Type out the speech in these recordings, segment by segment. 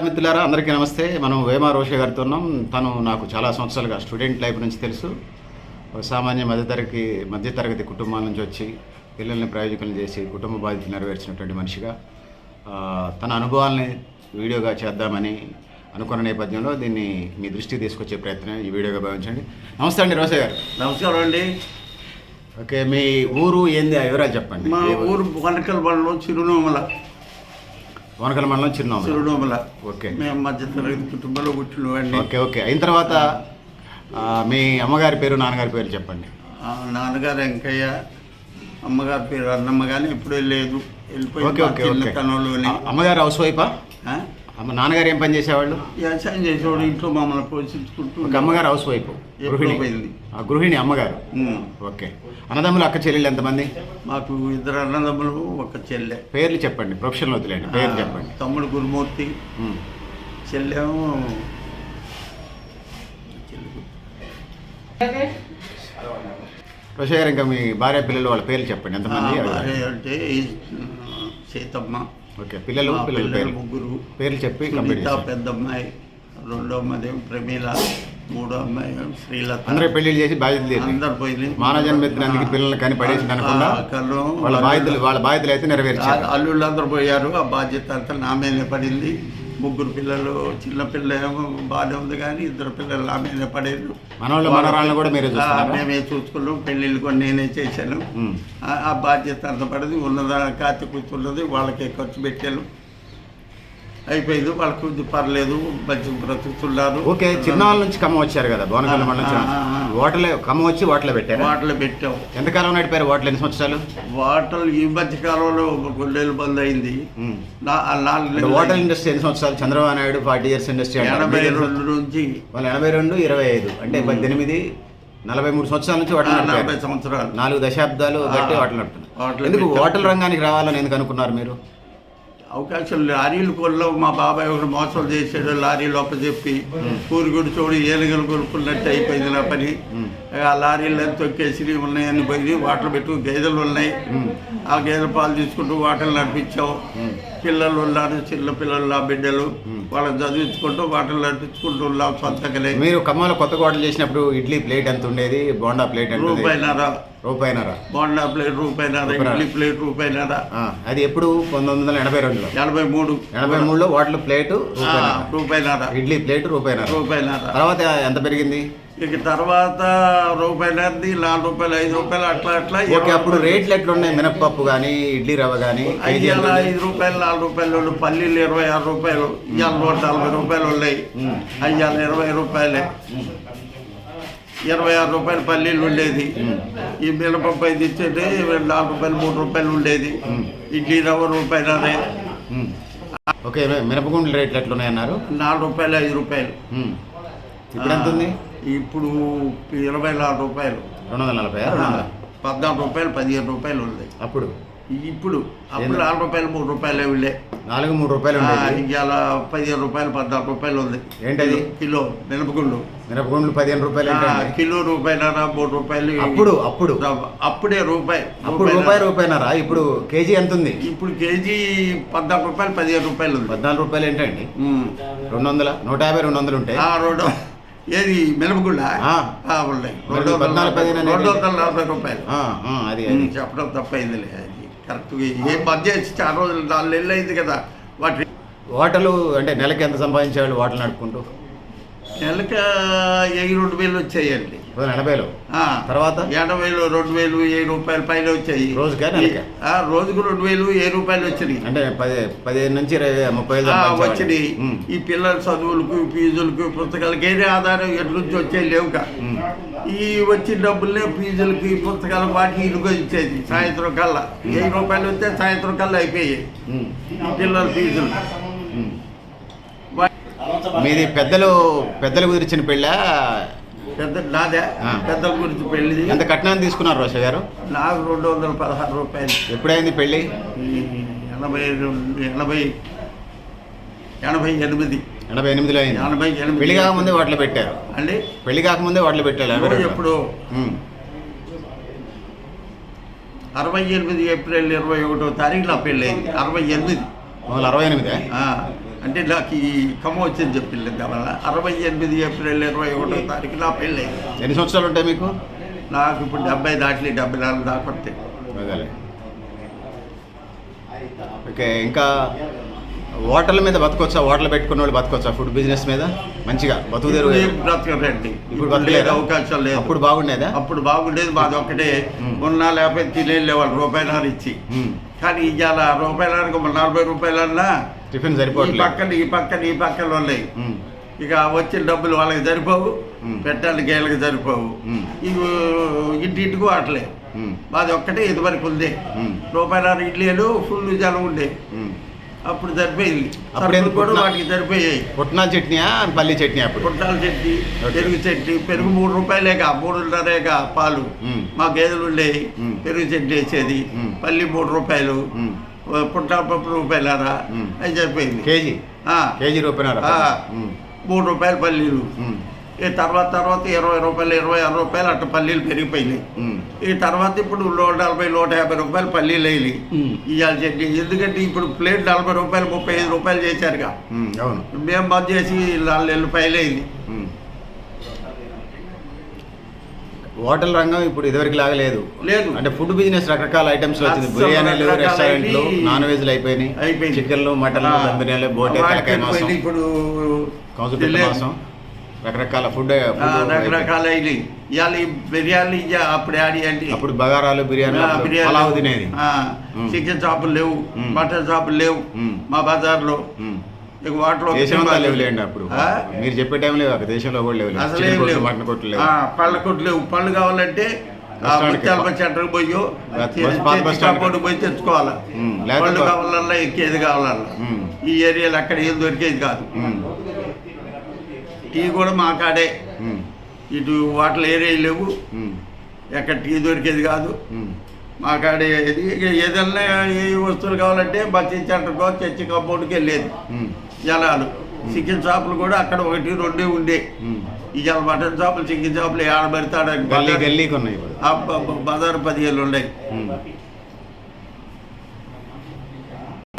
మిత్రులారా అందరికీ నమస్తే. మనం వేమా రోషే గారితో ఉన్నాం. తను నాకు చాలా సంవత్సరాలుగా స్టూడెంట్ లైఫ్ నుంచి తెలుసు. సామాన్య మధ్యతరగతి మధ్యతరగతి కుటుంబాల నుంచి వచ్చి పిల్లల్ని ప్రయోజకులను చేసి కుటుంబ బాధ్యతలు నెరవేర్చినటువంటి మనిషిగా. తన అనుభవాల్ని వీడియోగా చేద్దామని అనుకున్న నేపథ్యంలో దీన్ని మీ దృష్టికి తీసుకొచ్చే ప్రయత్నం ఈ వీడియోగా భావించండి. నమస్తే అండి రోషే గారు. నమస్కారం అండి. ఓకే మీ ఊరు ఏంది? ఆ వివరాలు చెప్పండి. మా? ఊరు వనకల్ బండలో చిరునోమల వనకల మండలం చిరునామా. చిరునోమల. ఓకే. మేము మధ్య తరగతి కుటుంబంలో పుట్టినవాడిని ఓకే ఓకే. అయిన తర్వాత మీ అమ్మగారి పేరు నాన్నగారి పేరు చెప్పండి. నాన్నగారు వెంకయ్య అమ్మగారి పేరు అన్నమ్మ కానీ ఎప్పుడూ లేదు. వెళ్ళిపోయి అమ్మగారు హౌస్ వైఫా? అమ్మ నాన్నగారు ఏం పని చేసేవాళ్ళు? వ్యవసాయం చేసేవాడు ఇంట్లో మమ్మల్ని పోషించుకుంటూ ఒక అమ్మగారు హౌస్ వైఫ్. గృహిణి. పోయింది. ఆ, గృహిణి అమ్మగారు. ఓకే. అన్నదమ్ములు అక్క చెల్లెళ్ళు ఎంతమంది? మాకు ఇద్దరు అన్నదమ్ములు ఒక చెల్లె. పేర్లు చెప్పండి ప్రొఫెషనల్ వదిలేండి పేరు ఆ, చెప్పండి. తమ్ముడు గురుమూర్తి. చెల్లెమో రోషయ్య ఇంకా మీ భార్య పిల్లలు వాళ్ళ పేర్లు చెప్పండి ఎంతమంది? అంటే సీతమ్మ. ఓకే పిల్లలు ముగ్గురు పేర్లు చెప్పి సునీత. పెద్ద అమ్మాయి రెండో అమ్మాయి ప్రమీల మూడో అమ్మాయి శ్రీలత. అందరూ పెళ్ళిళ్ళు చేసి బాధ్యతలు అందరు పోయి మానవ జన్మెత్తినందుకు పిల్లల్ని కని పడేసి వాళ్ళ బాధ్యతలు వాళ్ళ బాధ్యతలు అయితే నెరవేర్చారు. అల్లుళ్ళు అందరూ పోయారు. ఆ బాధ్యత అంతా నా మీదనే పడింది. ముగ్గురు పిల్లలు చిన్న పిల్ల ఏమో బాగానే ఉంది కానీ ఇద్దరు పిల్లలు మీదనే పడేరు. మనవాళ్ళు కూడా మీరే మేమే చూసుకున్నాం. పెళ్ళిళ్ళు కూడా నేనే చేశాను. ఆ బాధ్యత అంత పడింది ఉన్నదా కాచి కూర్చున్నది వాళ్ళకే ఖర్చు పెట్టాను. అయిపోయింది. వాళ్ళకి పర్లేదు మంచి బ్రతుకుతున్నారు. ఓకే చిన్నాళ్ళ నుంచి ఖమ్మం వచ్చారు కదా బోనకల్ మండలం నుంచి. ఓటలే ఖమ్మం వచ్చి ఓటలో పెట్టారు? వాటిలో పెట్టాం. ఎంతకాలం నడిపారు ఓటలు ఎన్ని సంవత్సరాలు? వాటలు ఈ మధ్య కాలంలో గొడ్డేలు బంద్ అయింది. ఓటల్ ఇండస్ట్రీ ఎన్ని సంవత్సరాలు? Chandrababu Naidu forty years industry. ఎనభై రెండు నుంచి. వాళ్ళు ఎనభై రెండు ఇరవై ఐదు. అంటే పద్దెనిమిది నలభై మూడు సంవత్సరాల నుంచి ఓటలు నలభై సంవత్సరాలు. నాలుగు దశాబ్దాలు బట్టి. ఓటలు నడుపుతున్నారు. ఓటలు ఎందుకు. ఓటల్ రంగానికి రావాలని ఎందుకు అనుకున్నారు మీరు? అవకాశం లారీలు కొల్లో మా బాబాయ్ ఒకటి మోసం చేసాడు లారీ లోపల చెప్పి కూరుగుడు చూడు ఏనుగలు కొనుక్కున్నట్టు అయిపోయింది నా పని. ఆ లారీలు తొక్కేసి ఉన్నాయని పోయి వాటర్ పెట్టు గేదెలు ఉన్నాయి. ఆ గేదెల పాలు తీసుకుంటూ వాటలు నడిపించాం పిల్లలు ఉన్నారు చిన్న పిల్లలు నా బిడ్డలు. వాళ్ళని చదివించుకుంటూ వాటలు నడిపించుకుంటూ ఉన్నాం సొంతకలే మీరు ఖమ్మంలో కొత్త ఓటలు చేసినప్పుడు ఇడ్లీ ప్లేట్ ఎంత ఉండేది? బోండా ప్లేట్ ఎంత? రూపాయినారా రూపాయిన్నర. బోండా ప్లేట్ రూపాయినారా ఇడ్లీ ప్లేట్ రూపాయినారా అది ఎప్పుడు? పంతొమ్మిది వందల ఎనభై రెండులో. ఎనభై మూడు. ఎనభై మూడులో వాటర్ ప్లేటు రూపాయినారా ఇడ్లీ ప్లేట్ రూపాయిన్నర. రూపాయినారా తర్వాత ఎంత పెరిగింది? ఇక తర్వాత రూపాయలది నాలుగు రూపాయలు ఐదు రూపాయలు అట్లా అట్లా ఓకే అప్పుడు రేట్లు ఎట్లున్నాయి? మినప్పప్పు కానీ ఇడ్లీ రవ్వ కానీ ఉంది? ఐదు రూపాయలు నాలుగు రూపాయలు. పల్లీలు ఇరవై ఆరు రూపాయలు ఇవాళ నూట నలభై రూపాయలు ఉన్నాయి. అయ్యాల ఇరవై రూపాయలే. ఇరవై ఆరు రూపాయలు పల్లీలు ఉండేది. ఈ మినపప్పు ఐదు ఇచ్చేది నాలుగు రూపాయలు మూడు రూపాయలు ఉండేది. ఇడ్లీ రవ్వ రూపాయలనే. ఓకే మినపగుండ్ల రేట్లు ఎట్లున్నాయన్నారు? నాలుగు రూపాయలు ఐదు రూపాయలు. ఇప్పుడు ఎంత ఉంది? ఇప్పుడు ఇరవై నాలుగు రూపాయలు రెండు వందల నలభై పద్నాలుగు రూపాయలు పదిహేను రూపాయలు ఉంది అప్పుడు? ఇప్పుడు అప్పుడు నాలుగు రూపాయలు మూడు రూపాయలు ఉండే. నాలుగు మూడు రూపాయలు ఇవాళ పదిహేను రూపాయలు పద్నాలుగు రూపాయలు ఉంది. ఏంటది? కిలో మినపగుండు. మినపగుండ్లు పదిహేను రూపాయలు కిలో రూపాయలరా మూడు రూపాయలు అప్పుడు అప్పుడు. అప్పుడే రూపాయి అప్పుడు రూపాయి రూపాయినరా? ఇప్పుడు కేజీ ఎంత ఉంది ఇప్పుడు కేజీ పద్నాలుగు రూపాయలు పదిహేను రూపాయలు ఉంది. పద్నాలుగు రూపాయలు ఏంటండి. రెండు వందల నూట యాభై రెండు వందలు ఉంటాయి ఆ రెండు ఏది. ఆ, ఉన్నాయి. రెండు నలభై రూపాయలు. అది చెప్పడం తప్పైందిలే అది. కరెక్ట్ ఏ మధ్య చాలా రోజులు నాలుగు నెలలు అయింది కదా. వాటి హోటలు అంటే నెలకి ఎంత సంపాదించేవాళ్ళు హోటల్ నడుపుకుంటూ? నెలకి వెయ్యి రెండు వేలు వచ్చాయండి. ఎనభైలో. తర్వాత? ఎనభైలో రెండు వేలు వెయ్యి రూపాయలు పైన వచ్చాయి. రోజుకా రోజుకు రెండు వేలు వెయ్యి రూపాయలు వచ్చినాయి. అంటే పది పదిహేను నుంచి ఇరవై ముప్పై. వచ్చినాయి. ఈ పిల్లల చదువులకు ఫీజులకు పుస్తకాలకి ఏదే ఆధారం? ఎటు నుంచి వచ్చాయి లేవుక. ఈ వచ్చిన డబ్బులనే ఫీజులకి పుస్తకాలకు వాటికి ఇరుగు ఇచ్చేది సాయంత్రం కల్లా. వెయ్యి రూపాయలు వస్తే సాయంత్రం కల్లా అయిపోయాయి. ఈ పిల్లల ఫీజులు. మీది పెద్దలు పెద్దలు కుదిరిచిన పెళ్ళ? పెద్ద నాదే. పెద్దల గురించి పెళ్ళిది ఎంత కట్నాన్ని తీసుకున్నారు రోష గారు? నాకు రెండు వందల పదహారు రూపాయలు. ఎప్పుడైంది పెళ్ళి? ఎనభై ఎనభై ఎనభై ఎనిమిది. ఎనభై ఎనిమిదిలో అయింది. ఎనభై ఎనిమిది. పెళ్ళి కాకముందే వాటిలో పెట్టారు. అండి? పెళ్ళి కాకముందే వాటిలో పెట్టారు. ఎప్పుడు. అరవై ఎనిమిది ఏప్రిల్ ఇరవై ఒకటో తారీఖు నా పెళ్ళి అయింది. అరవై ఎనిమిది? అరవై ఎనిమిదే అంటే నాకు ఈ కమ్మ వచ్చింది చెప్పింది కావాల అరవై ఎనిమిది ఏప్రిల్ ఇరవై ఒకటో తారీఖు నా పెళ్ళి. ఎన్ని సంవత్సరాలు ఉంటాయి మీకు? నాకు ఇప్పుడు డెబ్బై దాటలే డెబ్బై నాలుగు దాకా వస్తాయి. ఓకే ఇంకా హోటల్ మీద బతకొచ్చా? హోటల్ పెట్టుకున్న వాళ్ళు బతకొచ్చా? ఫుడ్ బిజినెస్ మీద? మంచిగా? బతుకు తెరువు ఇప్పుడు బ్రతకరండి బతకలేదా? లేదు అవకాశం లేదు. అప్పుడు బాగుండేదా? అప్పుడు బాగుండేది మాది ఒక్కటే. ఉన్నా లేకపోతే తినేళ్ళే వాళ్ళు రూపాయలన్నర ఇచ్చి. కానీ ఇవాళ రూపాయలన్నరకు నలభై రూపాయలన్నా టిఫిన్ ఈ సరిపోవట్లేదు పక్కన ఈ పక్కన ఈ పక్కన ఉన్నాయి. ఇక వచ్చిన డబ్బులు వాళ్ళకి సరిపోవు. పెట్టాలి గేళ్ళకి సరిపోవు. ఇవి ఇంటింటికి వాటలే. మాది ఒక్కటే ఇదివరకు ఉంది. రూపాయల ఇడ్లీలు ఫుల్ జనం ఉండే. అప్పుడు సరిపోయింది అప్పుడు కూడా వాటికి సరిపోయాయి పుట్నాల చట్నీయా పల్లి చట్నీ అప్పుడు పుట్టాల చట్నీ. పెరుగు చట్నీ పెరుగు మూడు రూపాయలేక మూడున్నరేక పాలు. మా గేదెలు ఉండేవి. పెరుగు చట్నీ వేసేది. పల్లి మూడు రూపాయలు ఉమ్. పుట్టాల పప్పు రూపాయలరా. అది సరిపోయింది కేజీ కేజీ రూపాయలు మూడు రూపాయలు పల్లీలు. ఈ తర్వాత తర్వాత ఇరవై రూపాయలు ఇరవై ఆరు రూపాయలు అట్ట పల్లీలు పెరిగిపోయినాయి. ఈ తర్వాత ఇప్పుడు నూట నలభై నూట యాభై రూపాయలు పల్లీలు వేయాలి ఇవాళ చట్నీ ఎందుకంటే ఇప్పుడు ప్లేట్ నలభై రూపాయలు ముప్పై ఐదు రూపాయలు చేశారుగా. అవును. మేము బంద్ చేసి నాలుగు నెలలు పైలు అయింది ఉమ్. హోటల్ రంగం ఇప్పుడు ఇదివరకు లాగా లేదు లేదు. అంటే ఫుడ్ బిజినెస్ రకరకాల ఐటమ్స్ వచ్చింది బిర్యానీలు రెస్టారెంట్లు. నాన్ వెజ్లు అయిపోయినాయి అయిపోయింది. చికెన్లు మటన్లు దమ్ బిర్యానీలు బోటే తలకాయ మాంసం ఇప్పుడు. మాంసం రకరకాల ఫుడ్ రకరకాల ఇవాళ ఈ బిర్యానీ అప్పుడు యాడ్ చేయండి అప్పుడు బగారాలు బిర్యానీ పలావ్ తినేది. చికెన్ షాపులు లేవు. మటన్ షాపులు లేవు. మా బజార్లో ఇక వాటిలో దేశమంతా లేవులేండి అప్పుడు? మీరు చెప్పే టైం లేవు దేశంలో కూడా లేవు అసలు ఏం లేవు. మటన్ కొట్లు లేవు పళ్ళ కొట్లు లేవు పళ్ళు కావాలంటే ముత్యాలప సెంటర్కి పోయి బస్- బస్- బస్ కాంపౌండ్ పోయి తెచ్చుకోవాలి? పళ్ళు కావాలన్నా ఎక్కేది కావాలన్నా. ఈ ఏరియాలో అక్కడ ఏం దొరికేది కాదు. టీ కూడా మా కాడే. ఇటు వాటర్ ఏరియా లేవు. ఎక్కడ టీ దొరికేది కాదు. ఉమ్. మా కాడే ఏది ఇక ఏదైనా ఏ వస్తువులు కావాలంటే బస్సు సెంటర్కో చర్చి కాంపౌండ్కి వెళ్ళేది. జనాలు చికెన్ షాపులు కూడా అక్కడ ఒకటి రెండే ఉండే. ఇవాళ మటన్ షాపులు చికెన్ షాపులు ఏడ అబ్బబ్బ, బజారు పదిహేను ఉన్నాయి.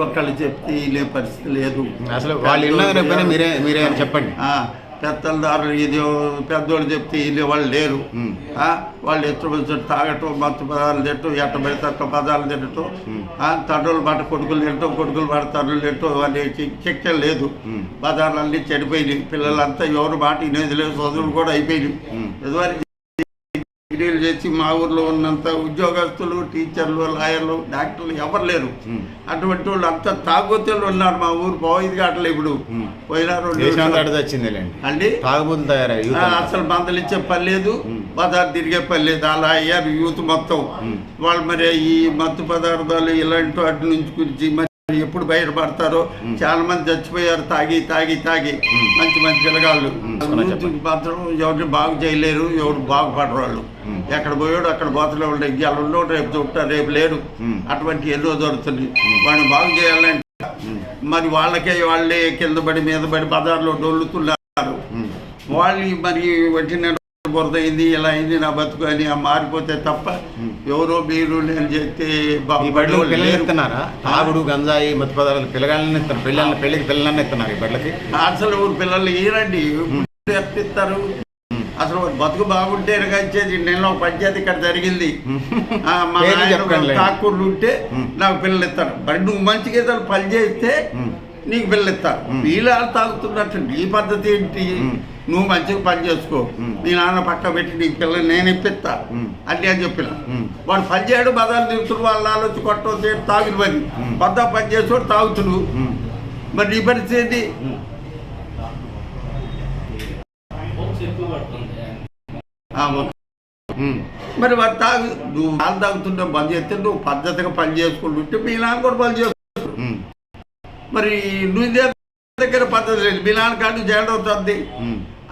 ఒక్కళ్ళు చెప్తే లే పరిస్థితి లేదు. అసలు వాళ్ళు మీరే మీరే చెప్పండి. ఆ, పెత్తలదారులు ఇది పెద్దోళ్ళు చెప్తే వీళ్ళు వాళ్ళు లేరు. వాళ్ళు ఎత్తు తాగటం మత్తు పదాలు తిట్టడం ఎట్ట పెడితే అట్ట పదాలు తిట్టడం తండ్రులు బట్ట కొడుకులు తిట్టడం కొడుకులు బట్ట తండ్రులు తిట్టడం అనే చెక్క లేదు. అన్నీ చెడిపోయినాయి. పిల్లలంతా ఎవరు మాట వినేది లేదు చదువులు కూడా అయిపోయినాయి. ఇదివరకు డిగ్రీలు చేసి మా ఊర్లో ఉన్నంత ఉద్యోగస్తులు టీచర్లు లాయర్లు డాక్టర్లు ఎవరు లేరు. అటువంటి వాళ్ళు అంతా తాగుబోతులు ఉన్నారు మా ఊరు పోయింది కావట్లే ఇప్పుడు ఉమ్. పోయినా రెండు దేశం అంతా నిమిషాలు. వచ్చిందిలేండి అండి తాగుబోతులు తయారయ్యి అసలు బందలు ఇచ్చే పని లేదు. బజార్ తిరిగే పని లేదు అలా అయ్యారు యూత్ మొత్తం. వాళ్ళు మరి ఈ మత్తు పదార్థాలు ఇలాంటి వాటి నుంచి గురించి మరి ఎప్పుడు బయటపడతారో. చాలా మంది చచ్చిపోయారు తాగి తాగి తాగి. మంచి మంచి పిల్లగాళ్ళు. మాత్రం ఎవరిని బాగు చేయలేరు ఎవరు బాగుపడరు వాళ్ళు. ఎక్కడ పోయాడు అక్కడ పోతలే ఉండే ఉన్నోడు రేపు చుట్టారు రేపు ఉమ్. అటువంటి ఎన్నో దొరుకుతుంది వాడిని బాగు చేయాలంటే. మరి వాళ్ళకే వాళ్ళే కింద పడి మీద పడి బజార్లో డొల్లుతున్నారు. వాళ్ళు మరి వచ్చిన బురద అయింది ఇలా అయింది నా బతుకు అని ఆ మారిపోతే తప్ప. ఎవరో మీరు నేను చెప్తే పిల్లలు లేరు. ఎత్తున్నారా తాగుడు గంజాయి మత్తు పదార్థాలు పిల్లగాళ్ళని ఎత్తున్నారు పిల్లల్ని పెళ్ళికి పిల్లల్ని ఎత్తున్నారు ఈ బడ్లకి అసలు ఊరు పిల్లలు ఈరండి ఎత్తిస్తారు. అసలు బతుకు బాగుంటే ఇచ్చేది నేను ఒక పంచాయతీ ఇక్కడ జరిగింది మా నాయన ఉంటే. నాకు పిల్లలు ఇస్తారు మరి నువ్వు మంచిగా ఏదైనా పని చేస్తే. నీకు పిల్లలు ఇస్తారు. వీళ్ళు తాగుతున్నట్టు నీ పద్ధతి ఏంటి. నువ్వు మంచిగా పని చేసుకో. మీ నాన్న పక్క పెట్టి నీకు పిల్లలు నేను ఇప్పిస్తా. అని అని చెప్పిన. వాడు పని చేయడు బదాలు తిరుగుతుడు వాళ్ళు ఆలోచి కొట్టడం చేయడం తాగుడు పని ఉమ్. కొత్త పని చేసేవాడు తాగుతుడు. మరి నీ పరిస్థితి ఏంటి ఉమ్. ఆ, ఓకే. ఉమ్. మరి వాడు తాగు నువ్వు వాళ్ళు తాగుతుంటే బంద్ చేస్తే నువ్వు పద్ధతిగా పని చేసుకుంటుంటే మీ నాన్న కూడా పని చేస్తాడు. మరి నువ్వు ఇదే దగ్గర పద్ధతి లేదు మీ నాన్న కాదు చేయడం అవుతుంది.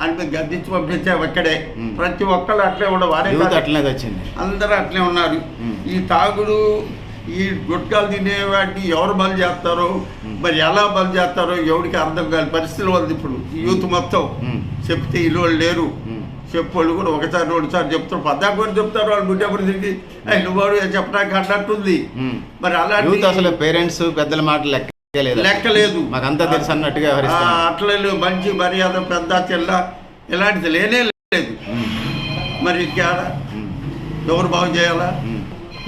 అని మేము గద్దించి పంపించాము అక్కడే ఉమ్. ప్రతి ఒక్కళ్ళు అట్లే ఉండే వాడే యూత్ కాదు. అట్లనే వచ్చింది అందరూ అట్లే ఉన్నారు. ఈ తాగుడు ఈ గుట్కాలు తినే వాటిని ఎవరు బలి చేస్తారో. మరి ఎలా బలి చేస్తారో ఎవరికి అర్థం కాని పరిస్థితులు ఉంది ఇప్పుడు యూత్ మొత్తం. చెప్తే ఇల్లు వాళ్ళు లేరు. చెప్పోళ్ళు కూడా ఒకసారి రెండుసార్లు చెప్తారు. పద్దా కూడా చెప్తారు వాళ్ళు గుడ్డెప్పుడు తిరిగి "ఏయ్, నువ్వు చెప్పడానికి అన్నట్టుంది. మరి అలాంటి యూత్ అసలు పేరెంట్స్ పెద్దల మాట లెక్క లేదు. లెక్క లేదు మాకంతా తెలుసు అన్నట్టుగా అట్లా. మంచి మర్యాద పెద్ద చెల్ల ఇలాంటిది లేనే లేదు. మరి ఉమ్, ఎవరు బాగు చేయాలా.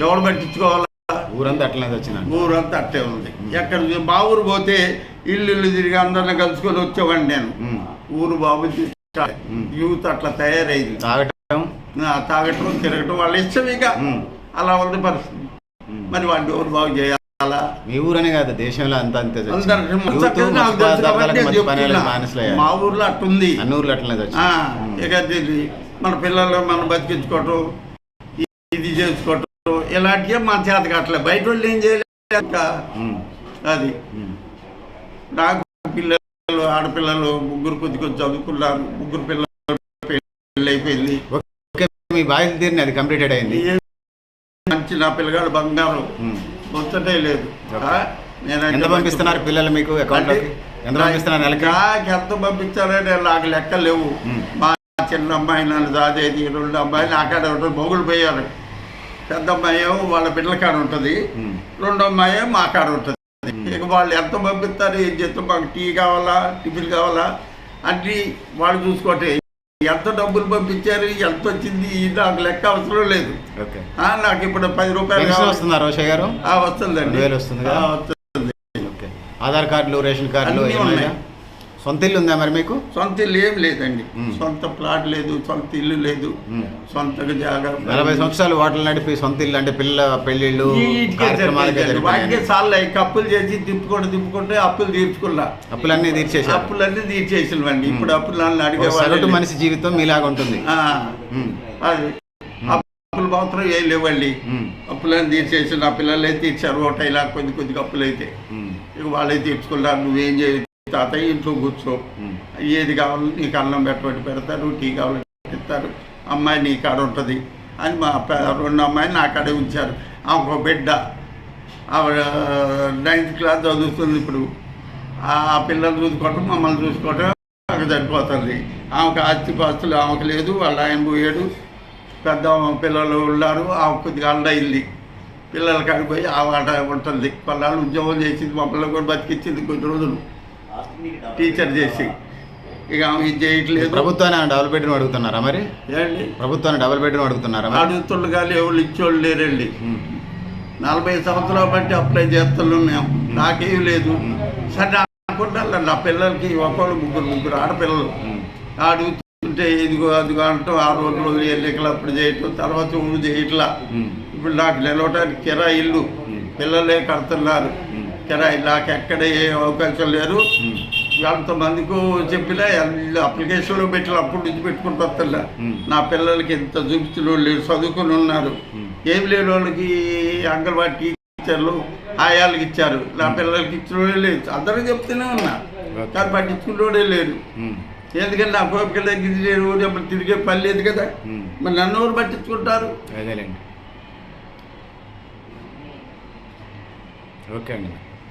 ఎవరు పట్టించుకోవాలా? ఊరంతా అట్లనే వచ్చిన ఊరంతా అట్టే ఉంది. ఎక్కడ మా ఊరు పోతే ఇల్లు ఇల్లు తిరిగి అందరిని కలుసుకొని వచ్చేవాడిని నేను. ఊరు బాబు. యూత్ అట్లా తయారైంది. తాగటం. తాగటం తిరగటం వాళ్ళ ఇష్టం ఇక. అలా ఉంది పరిస్థితి. మరి వాడిని ఎవరు బాగు చేయాలా? మీ ఊరనే కాదు దేశంలో అంతా అంతే. మా ఊర్లో అట్టుంది. అన్ని ఊర్లో అట్లనే. ఇక మన పిల్లలు మనం బతికించుకోవటం ఇది చేసుకోవటం ఇలాంటివి మన చేత కట్టలే బయట వాళ్ళు ఏం చేయలేదు అది. నాకు పిల్లలు ఆడపిల్లలు ముగ్గురు కొద్ది కొద్ది చదువుకున్నారు ముగ్గురు పిల్లలు పెళ్ళి అయిపోయింది ఓకే మీ బాధ్యత తీరిని అది కంప్లీటెడ్ అయింది. మంచి నా పిల్లగాడు బంగారం. ఉమ్. ముచ్చటే లేదు. నేనైతే ఎంత పంపిస్తున్నారు పిల్లలు మీకు అకౌంట్లోకి ఎంత పంపిస్తున్నారు నెలకి? నాకు ఎంత పంపించారంటే నాకు లెక్క లేవు. మా చిన్న అమ్మాయి నన్ను దాదేది రెండు అమ్మాయి నాకాడ ఉంటుంది మొగుడు పోయారు. పెద్ద అమ్మాయి వాళ్ళ బిడ్డల కాడ ఉంటుంది. రెండో అమ్మాయి మా కాడ ఉంటుంది. ఇక వాళ్ళు ఎంత పంపిస్తారు ఏం చేస్తాం మాకు టీ కావాలా టిఫిన్ కావాలా అన్నీ వాళ్ళు చూసుకోవటే ఎంత డబ్బులు పంపించారు ఎంత వచ్చింది ఇది నాకు లెక్క అవసరం లేదు. నాకు ఇప్పుడు పది రూపాయలు. వస్తుందా రోషయ్య గారు? ఆ, వస్తుందండి. వస్తుంది వస్తుంది ఓకే. ఆధార్ కార్డులు రేషన్ కార్డులు ఏమైనా. సొంత ఇల్లు ఉందా మరి మీకు? సొంత ఇల్లు ఏం లేదండి. సొంత ప్లాట్ లేదు సొంత ఇల్లు లేదు. ఉమ్. సొంతగా జాగా నలభై సంవత్సరాలు హోటల్ నడిపి సొంత ఇల్లు అంటే పిల్ల పెళ్ళిళ్ళు వీటికే సార్లు కప్పులు చేసి తిప్పుకుంటూ తిప్పుకుంటే అప్పులు తీర్చుకున్నా. అప్పులన్నీ తీర్చేశారు. అప్పులన్నీ తీర్చేసినవండి ఇప్పుడు అప్పులు నన్ను అడిగేవాళ్ళు మనిషి జీవితం మీలాగా ఉంటుంది. అది. అప్పులు మాత్రం ఏం లేవండి. అప్పులన్నీ తీర్చేసి నా పిల్లలే తీర్చారు. ఒకటి ఇలా కొద్ది కొద్దిగా అప్పులు అయితే. ఇక వాళ్ళే తీర్చుకున్నారు నువ్వేం చేయ తాతయ్య ఇంట్లో కూర్చో. ఏది కావాలి నీకు అన్నం పెట్టబట్టి పెడతారు టీ కావాలి ఇస్తారు అమ్మాయి నీ కాడ ఉంటుంది అని మా రెండు అమ్మాయిని నా కాడే ఉంచారు. ఒక బిడ్డ. ఆవిడ నైన్త్ క్లాస్ చదువుతుంది ఇప్పుడు. ఆ పిల్లలు చూసుకోవటం మమ్మల్ని చూసుకోవటం నాకు సరిపోతుంది. ఆమెకు ఆస్తి పాస్తులు ఆమెకు లేదు వాళ్ళ ఆయన పోయాడు. పెద్ద పిల్లలు ఉన్నారు ఆమె కొద్దిగా అండ అయింది. పిల్లల కాడికి పోయి ఆ వాట ఉంటుంది. కొన్నాళ్ళు ఉద్యోగం చేసింది మా పిల్లలు కూడా బతికిచ్చింది కొన్ని రోజులు. టీచర్ చేసి. ఇక ఇది చేయట్లేదు. ప్రభుత్వాన్ని డబుల్ బెడ్రూమ్ అడుగుతున్నారా మరి? ఏండి ప్రభుత్వాన్ని డబుల్ బెడ్రూమ్ అడుగుతున్నారా మరి? అడుగుతుండ్రు కానీ ఎవరు ఇచ్చోళ్ళు లేరండి. నలభై సంవత్సరాలు బట్టి అప్లై చేస్తున్నాం మేము. నాకేం లేదు. సరే అనుకుంటాను నా పిల్లలకి ఒకళ్ళు ముగ్గురు ముగ్గురు ఆడపిల్లలు. అడుగుతుంటే ఇదిగో అదిగో అంటాం. ఆ రోజు రోజులు ఎన్నికలు అప్పుడు చేయటం తర్వాత ఊరు చేయట్లా. ఇప్పుడు నాకు నిలవటానికి కిరాయి ఇల్లు. పిల్లలే కడుతున్నారు. కిరాయి నాకు ఎక్కడ ఏ అవకాశం లేరు. ఎంతమందికి చెప్పినా అన్ని అప్లికేషన్లో పెట్టిన అప్పుడు నుంచి పెట్టుకుంటూ వస్తున్నా ఉమ్. నా పిల్లలకి ఎంత చూపించిన వాళ్ళు లేరు చదువుకుని ఉన్నారు. ఏం లేని వాళ్ళకి అంగన్వాడీ టీచర్లు ఆయాలకి ఇచ్చారు నా పిల్లలకి ఇచ్చిన వాళ్ళే లేదు అందరూ చెప్తూనే ఉన్నా. కానీ పట్టించుకున్నోడే లేడు. ఎందుకంటే నా కోపిక దగ్గర లేరు ఎప్పుడు తిరిగే పని లేదు కదా. మరి నన్ను ఎవరు పట్టించుకుంటారు అదేలేండి ఓకే అండి